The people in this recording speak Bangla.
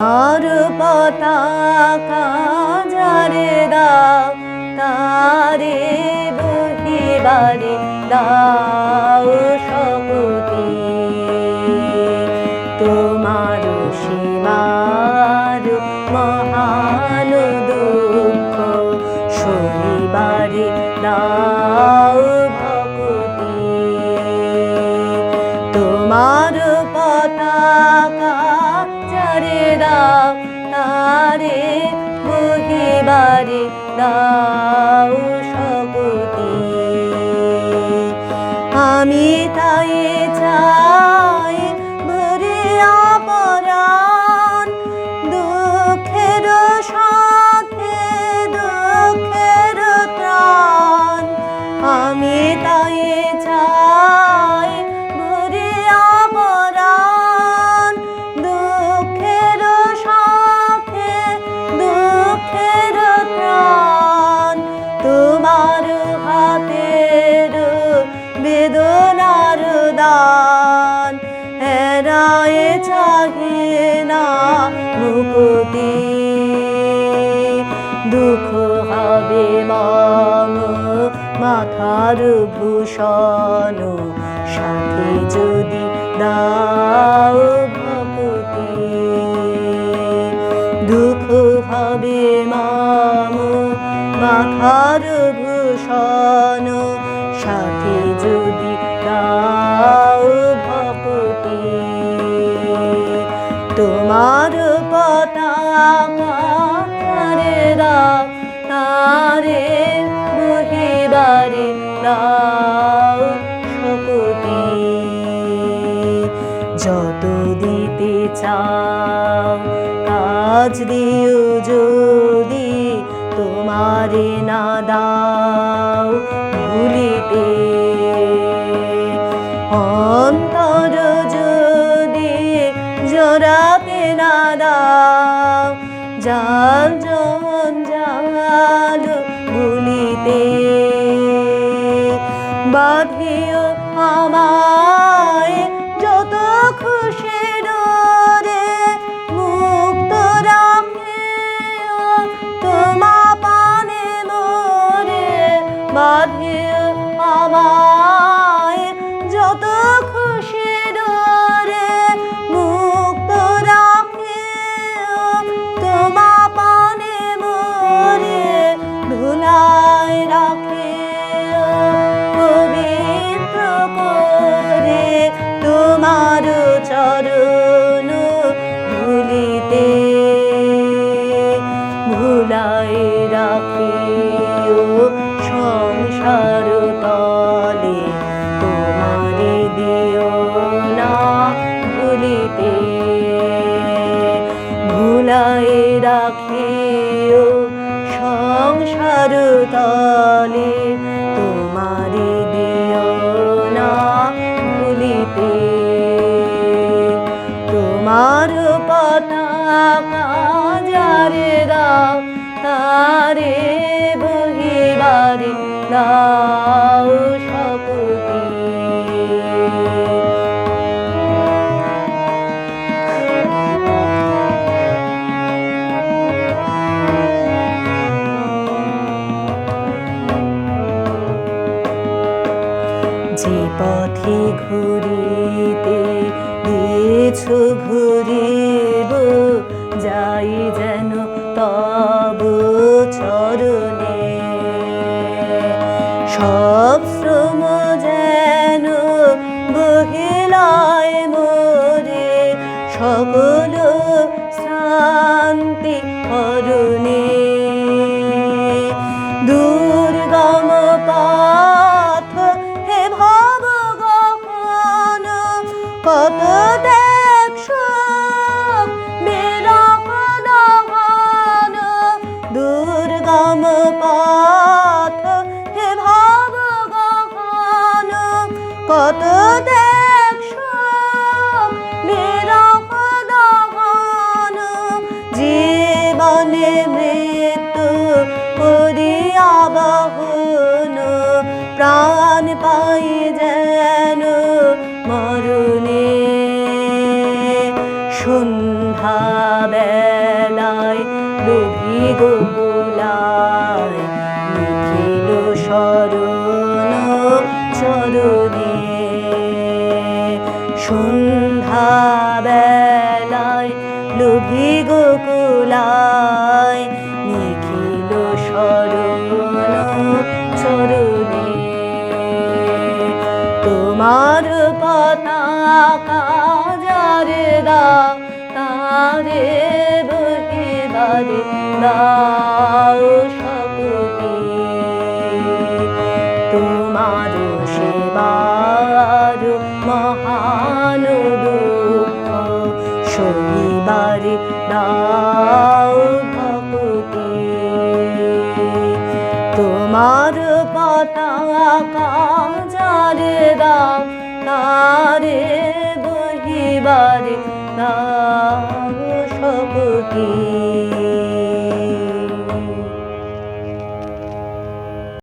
আর পতাকা যারে দাও তারে বহিবারে দাও দাও তারে বহিবারে দাও শপতি আমি তাই চাই ভরে অপরাণ দুঃখের সাথে বেদনার দান। এরায় চাহে না মুকুতি। দুঃখ হবে মম মাথার ভূষণ। সাথে যদি দাও ভক্তি। দুঃখ হবে মাম মাথার ভূষণ। তোমার পতাকা তারে দাও তারে বহিবারে দাও শপতি যত দিতে চাও কাজ দিও যদি তোমারে না দাও। জাল জন জাল ভুলিতে বাঁধিও আমায় যত খুশি ডোরে মুক্ত রাখিও তোমা পানে মোরে বাঁধিও আমায় যত খুশি ডোরে ভুলাই দাও শপতি যে ঘুরিব যাই যেন তব জীবনে মৃত্যু করিয়া বহন প্রাণ পাই যেন মরুণে সন্ধ্যা লোভী গোকুলায় নিখিল শরণ চরণে। সন্ধ্যা বেলায় লোভী গোকুলায় নিখিল স্মরণ চরণে। তোমার পতাকা যারে দাও তারে বহিবারে দাও। শনিবারে দাও ভক্তি। তোমার পতাকা কাজারে দাও তারে বহিবার দাও শক্তি